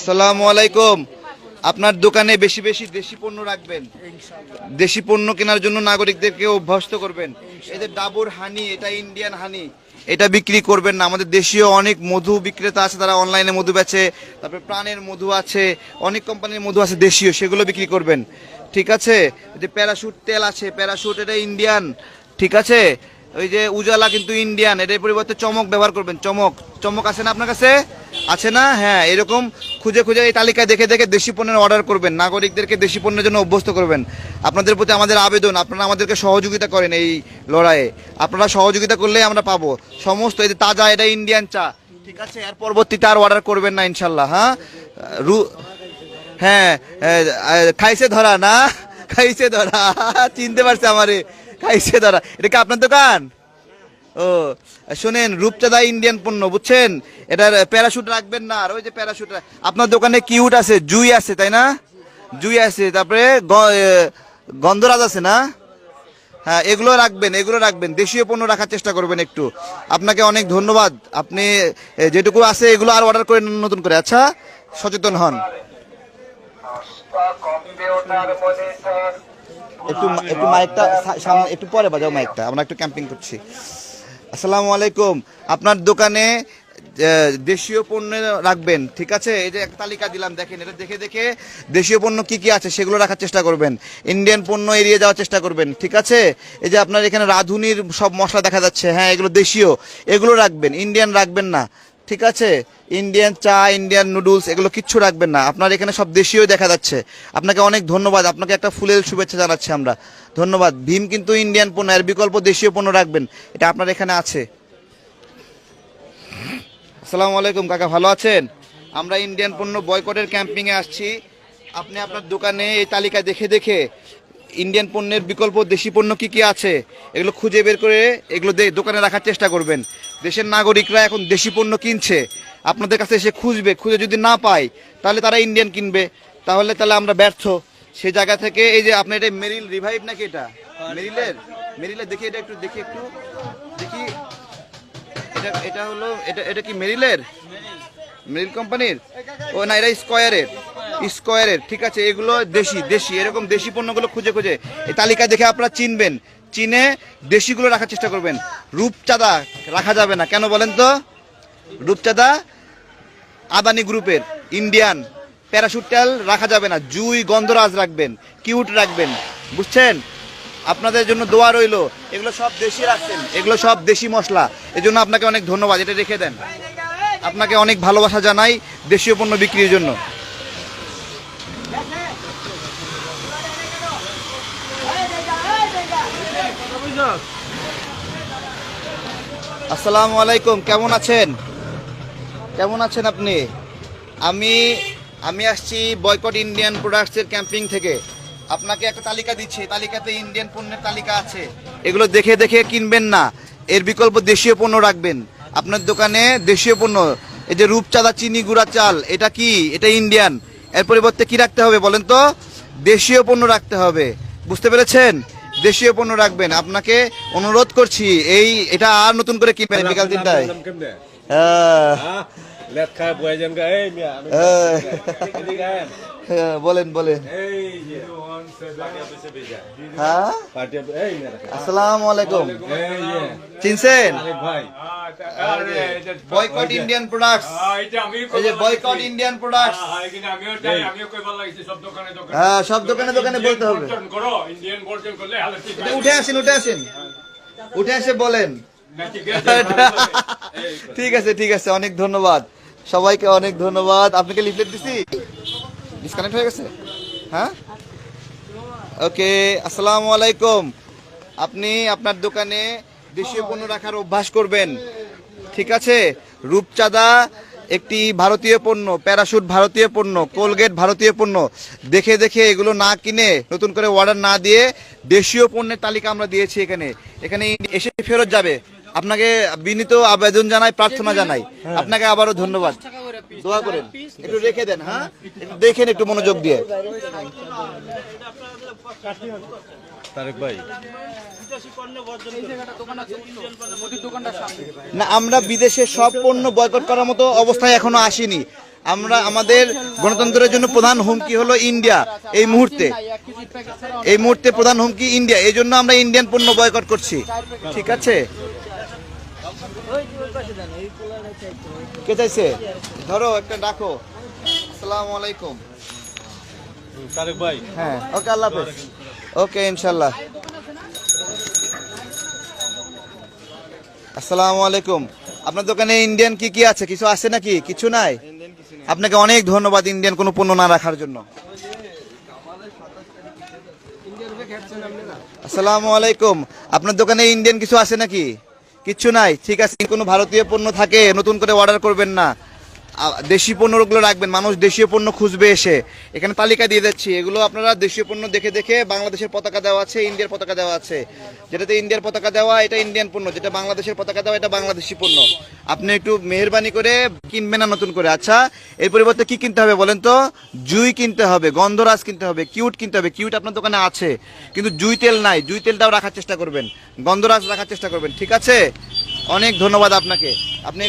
আসসালামু আলাইকুম। আপনার দোকানে বেশি বেশি দেশি পণ্য রাখবেন। দেশি পণ্য কেনার জন্য নাগরিকদেরকে অভ্যস্ত করবেন। এই যে ডাবর হানি এটা ইন্ডিয়ান হানি এটা বিক্রি করবেন না। আমাদের দেশীয় অনেক মধু বিক্রেতা আছে তারা অনলাইনে মধু বেচে তারপরে প্রাণের মধু আছে অনেক কোম্পানির মধু আছে দেশীয় সেগুলো বিক্রি করবেন। ঠিক আছে? যে প্যারাশুট তেল আছে প্যারাশুট এটা ইন্ডিয়ান ঠিক আছে? ওই যে উজালা কিন্তু ইন্ডিয়ান এটার পরিবর্তে চমক ব্যবহার করবেন চমক। চমক আছে না আপনার কাছে? আছে না? হ্যাঁ এরকম খুঁজে খুঁজে এই তালিকায় দেখে দেখে দেশি পণ্যের অর্ডার করবেন, নাগরিকদেরকে দেশি পণ্যের জন্য অভ্যস্ত করবেন। আপনাদের প্রতি আমাদের আবেদন, আপনারা আমাদেরকে সহযোগিতা করেন এই লড়াইয়ে। আপনারা সহযোগিতা করলে আমরা পাবো। সমস্ত এই তাজা, এটা ইন্ডিয়ান চা। ঠিক আছে, এর পরবর্তীতে আর অর্ডার করবেন না ইনশাল্লাহ হ্যাঁ? রু হ্যাঁ খাইছে ধরা না? খাইছে ধরা, চিনতে পারছে আমারে। খাইছে ধরা। এটা কি আপনার দোকান? ও, শোনেন রূপচাঁদা ইন্ডিয়ান পণ্য, বুঝছেন? এটার প্যারাশুট রাখবেন না, আর ওই যে প্যারাশুট আপনার দোকানে কিউট আছে, জুই আছে, তাই না? জুই আছে, তারপরে গন্ধরাজ আছে না? হ্যাঁ এগুলো রাখবেন এগুলো রাখবেন, দেশীয় পণ্য রাখার চেষ্টা করবেন একটু। আপনাকে অনেক ধন্যবাদ। আপনি যেটুকু আছে, এগুলো আর অর্ডার করে নতুন করে। আচ্ছা সচেতন হন। একটু একটু মাইকটা সামনে একটু পরে বাজাও মাইকটা আমরা একটু ক্যাম্পিং করছি। আসসালামু আলাইকুম। আপনার দোকানে দেশীয় পণ্য রাখবেন, ঠিক আছে? এই যে এক তালিকা দিলাম, দেখেন, এটা দেখে দেখে দেশীয় পণ্য কি কি আছে সেগুলো রাখার চেষ্টা করবেন। ইন্ডিয়ান পণ্য এড়িয়ে যাওয়ার চেষ্টা করবেন, ঠিক আছে? এই যে আপনার এখানে রাঁধুনির সব মশলা দেখা যাচ্ছে হ্যাঁ এগুলো দেশীয়, এগুলো রাখবেন ইন্ডিয়ান রাখবেন না। ঠিক আছে? ইন্ডিয়ান চা ইন্ডিয়ান নুডলস এগুলো কিচ্ছু রাখবেন না। আপনার এখানে সব দেশীয় দেখা যাচ্ছে। আপনাকে অনেক ধন্যবাদ। আপনাকে একটা ফুলের শুভেচ্ছা জানাচ্ছি আমরা। ধন্যবাদ। ভীম কিন্তু ইন্ডিয়ান পণ্য, এর বিকল্প দেশীয় পণ্য রাখবেন। এটা আপনার এখানে আছে। আসসালামু আলাইকুম, কাকা। ভালো আছেন? আমরা ইন্ডিয়ান পণ্য বয়কটের ক্যাম্পিংয়ে আসছি। আপনি আপনার দোকানে এই তালিকা দেখে দেখে ইন্ডিয়ান পণ্যের বিকল্প দেশি পণ্য কি কি আছে? এগুলো খুঁজে বের করে এগুলো দোকানে রাখার চেষ্টা করবেন। দেশের নাগরিকরা এখন দেশি পণ্য কিনছে। আপনাদের কাছে এসে খুঁজবে। খুঁজে যদি না পায়, তাহলে তারা ইন্ডিয়ান কিনবে। তাহলে তাহলে আমরা ব্যর্থ। সেই জায়গা থেকে এই যে আপনার এটা মেরিল রিভাইভ নাকি এটা? মেরিলের মেরিলের দেখি এটা একটু, দেখি একটু। দেখি। এটা এটা হলো, এটা এটা কি মেরিলের মেরিল কোম্পানির ও না এটা স্কোয়ারের স্কোয়ারের, ঠিক আছে, এগুলো দেশি দেশি, এরকম দেশি পণ্যগুলো খুঁজে খুঁজে এই তালিকা দেখে আপনারা চিনবেন। চিনে দেশিগুলো রাখার চেষ্টা করবেন। রূপচাঁদা রাখা যাবে না। কেন বলেন তো? রূপচাঁদা আদানি গ্রুপের, ইন্ডিয়ান প্যারাশুট তেল রাখা যাবে না। জুই গন্ধরাজ রাখবেন, কিউট রাখবেন। বুঝছেন? আপনাদের জন্য দোয়া রইল। এগুলো সব দেশি রাখছেন। এগুলো সব দেশি মশলা। এই জন্য আপনাকে অনেক ধন্যবাদ। এটা রেখে দেন। আপনাকে অনেক ভালোবাসা জানাই দেশীয় পণ্য বিক্রির জন্য। আসসালামু আলাইকুম, কেমন আছেন? কেমন আছেন আপনি? আমি আমি আসছি বয়কট ইন্ডিয়ান প্রোডাক্টসের ক্যাম্পিং থেকে। আপনাকে একটা তালিকা দিচ্ছি, তালিকাতে ইন্ডিয়ান পণ্যের তালিকা আছে। এগুলো দেখে দেখে কিনবেন না। এর বিকল্প দেশীয় পণ্য রাখবেন। আপনার দোকানে দেশীয় পণ্য, এই যে রূপচাঁদা চিনি গুঁড়া চাল, এটা কি? এটা ইন্ডিয়ান। এর পরিবর্তে কি রাখতে হবে বলেন তো? দেশীয় পণ্য রাখতে হবে। বুঝতে পেরেছেন? দেশীয় পণ্য রাখবেন। আপনাকে অনুরোধ করছি এই এটা আর নতুন করে কি কিনবেন বিকাল তিনটায়। হ্যাঁ? Lihat kah buaya jangan eh Mia. Eh. হ্যাঁ, বলেন বলেন Eh? হ্যাঁ? Eh. আসসালামু আলাইকুম Eh, চিনছেন. বয়কট ইন্ডিয়ান প্রোডাক্টস এই যে বয়কট ইন্ডিয়ান প্রোডাক্টস হ্যাঁ সব দোকানে দোকানে বলতে হবে উঠে আসেন উঠে আসেন উঠে এসে বলেন ঠিক আছে ঠিক আছে অনেক ধন্যবাদ সবাইকে অনেক ধন্যবাদ। আপনাকে লিফলেট দিছি? ডিসকানেক্ট হয়ে গেছে? হ্যাঁ? ওকে, আসসালামু আলাইকুম। আপনি আপনার দোকানে দেশীয় পণ্য রাখার অভ্যাস করবেন। ঠিক আছে? রূপচাঁদা একটি ভারতীয় পণ্য, প্যারাশুট ভারতীয় পণ্য, কোলগেট ভারতীয় পণ্য। দেখে দেখে এগুলো না কিনে, নতুন করে অর্ডার না দিয়ে দেশীয় পণ্যের তালিকা আমরা দিয়েছি এখানে। এখানে এসে ফেরত যাবে। আপনাকে বিনীত আবেদন জানাই প্রার্থনা জানাই। আপনাকে আবারও ধন্যবাদ। দোয়া করেন। একটু রেখে দেন হ্যাঁ? একটু দেখেন একটু মনোযোগ দিয়ে. না আমরা বিদেশে সব পণ্য বয়কট করার মতো অবস্থায় এখনও আসিনি। আমরা আমাদের গণতন্ত্রের জন্য প্রধান হুমকি হলো ইন্ডিয়া এই মুহূর্তে। এই মুহূর্তে প্রধান হুমকি ইন্ডিয়া এই জন্য আমরা ইন্ডিয়ান পণ্য বয়কট করছি। ঠিক আছে? কে চাইছে? ধরো একটা ডাকো। আসসালামু আলাইকুম। তারেক ভাই। হ্যাঁ ওকে আল্লাহ হাফেজ। ওকে ইনশাল্লাহ আসসালামু আলাইকুম। আপনার দোকানে ইন্ডিয়ান কি কি আছে? কিছু আছে নাকি? কিছু নাই? আপনাকে অনেক ধন্যবাদ ইন্ডিয়ান কোনো পণ্য না রাখার জন্য। আসসালামু আলাইকুম। আপনার দোকানে ইন্ডিয়ান কিছু আছে নাকি? কিচ্ছু নাই ঠিক আছে কোনো ভারতীয় পণ্য থাকে নতুন করে অর্ডার করবেন না। দেশি পণ্যগুলো রাখবেন, মানুষ দেশীয় পণ্য খুঁজবে এসে। এখানে তালিকা দিয়ে যাচ্ছি এগুলো আপনারা দেশীয় পণ্য দেখে দেখে বাংলাদেশের পতাকা দেওয়া আছে, ইন্ডিয়ার পতাকা দেওয়া আছে। যেটাতে ইন্ডিয়ার পতাকা দেওয়া, এটা ইন্ডিয়ান পণ্য, যেটা বাংলাদেশের পতাকা দেওয়া, এটা বাংলাদেশি পণ্য। আপনি একটু মেহরবানি করে কিনবেন না নতুন করে? আচ্ছা এর পরিবর্তে কি কিনতে হবে বলেন তো? জুই কিনতে হবে, গন্ধরাজ কিনতে হবে, কিউট কিনতে হবে। কিউট আপনার দোকানে আছে, কিন্তু জুই তেল নাই। জুই তেলটাও রাখার চেষ্টা করবেন, গন্ধরাজ রাখার চেষ্টা করবেন, ঠিক আছে? অনেক ধন্যবাদ আপনাকে। আপনি